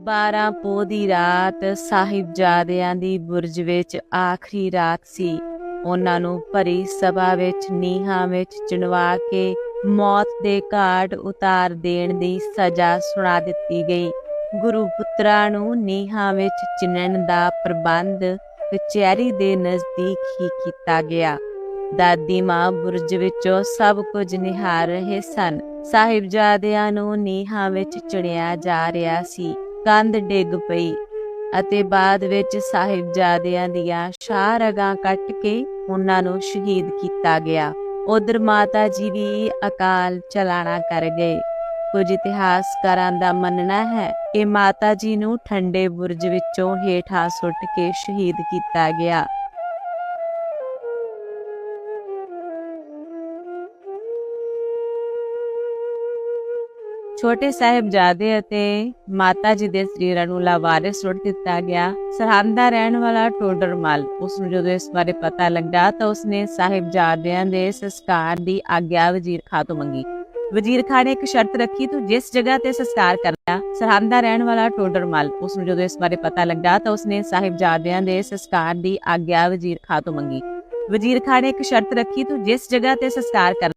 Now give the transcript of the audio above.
12 ਪੋਹ ਦੀ ਰਾਤ ਸਾਹਿਬਜ਼ਾਦਿਆਂ ਦੀ ਬੁਰਜ ਵਿੱਚ ਆਖਰੀ ਰਾਤ ਸੀ। ਉਹਨਾਂ ਨੂੰ ਭਰੀ ਸਭਾ ਵਿੱਚ ਨੀਹਾਂ ਵਿੱਚ ਚਿਣਵਾ ਕੇ ਮੌਤ ਦੇ ਘਾਟ ਉਤਾਰ ਦੇਣ ਦੀ ਸਜ਼ਾ ਸੁਣਾ ਦਿੱਤੀ ਗਈ। ਗੁਰੂ ਪੁੱਤਰਾਂ ਨੂੰ ਨੀਹਾਂ ਵਿੱਚ ਚਿਣਨ ਦਾ ਪ੍ਰਬੰਧ ਕਚਹਿਰੀ ਦੇ ਨਜ਼ਦੀਕ ਹੀ ਕੀਤਾ ਗਿਆ। ਦਾਦੀ ਮਾਂ ਬੁਰਜ ਵਿੱਚੋਂ ਸਭ ਕੁਝ ਨਿਹਾਰ ਰਹੇ ਸਨ। ਸਾਹਿਬਜ਼ਾਦਿਆਂ ਨੂੰ ਨੀਹਾਂ ਵਿੱਚ ਚਿਣਿਆ ਜਾ ਰਿਹਾ ਸੀ। ਕੰਧ ਡਿੱਗ ਪਈ ਅਤੇ ਬਾਅਦ ਵਿੱਚ ਸਾਹਿਬਜ਼ਾਦਿਆਂ ਦੀਆਂ ਸ਼ਾਹ ਰਗਾਂ ਕੱਟ ਕੇ ਉਹਨਾਂ ਨੂੰ ਸ਼ਹੀਦ ਕੀਤਾ ਗਿਆ। ਉਧਰ ਮਾਤਾ ਜੀ ਵੀ ਅਕਾਲ ਚਲਾਣਾ ਕਰ ਗਏ। ਕੁਝ ਇਤਿਹਾਸਕਾਰਾਂ ਦਾ ਮੰਨਣਾ ਹੈ ਕਿ ਮਾਤਾ ਜੀ ਨੂੰ ਠੰਡੇ ਬੁਰਜ ਵਿੱਚੋਂ ਹੇਠਾਂ ਸੁੱਟ ਕੇ ਸ਼ਹੀਦ ਕੀਤਾ ਗਿਆ। ਛੋਟੇ ਸਾਹਿਬਜ਼ਾਦੇ ਅਤੇ ਮਾਤਾ ਜੀ ਦੇ ਸਰੀਰਾਂ ਨੂੰ ਲਾਵਾਰਿਸ ਸੁੱਟ ਦਿੱਤਾ ਗਿਆ। ਸਰਹੰਦ ਰਹਿਣ ਵਾਲਾ ਟੋਡਰਮਲ, ਉਸ ਨੂੰ ਜਦੋਂ ਇਸ ਬਾਰੇ ਪਤਾ ਲੱਗਾ ਤਾਂ ਉਸਨੇ ਸਾਹਿਬਜ਼ਾਦਿਆਂ ਦੇ ਸੰਸਕਾਰ ਦੀ ਆਗਿਆ ਵਜ਼ੀਰ ਖਾਂ ਤੋਂ ਮੰਗੀ। ਵਜ਼ੀਰ ਖਾਨ ਨੇ ਇੱਕ ਸ਼ਰਤ ਰੱਖੀ, ਤੂੰ ਜਿਸ ਜਗ੍ਹਾ ਤੇ ਸੰਸਕਾਰ ਕਰਨਾ ਸਰਹੰਦ ਰਹਿਣ ਵਾਲਾ ਟੋਡਰਮਲ, ਉਸ ਨੂੰ ਜਦੋਂ ਇਸ ਬਾਰੇ ਪਤਾ ਲੱਗਾ ਤਾਂ ਉਸਨੇ ਸਾਹਿਬਜ਼ਾਦਿਆਂ ਦੇ ਸੰਸਕਾਰ ਦੀ ਆਗਿਆ ਵਜ਼ੀਰ ਖਾਂ ਤੋਂ ਮੰਗੀ। ਵਜ਼ੀਰ ਖਾਨ ਨੇ ਇੱਕ ਸ਼ਰਤ ਰੱਖੀ, ਤੂੰ ਜਿਸ ਜਗ੍ਹਾ ਤੇ ਸੰਸਕਾਰ ਕਰਨਾ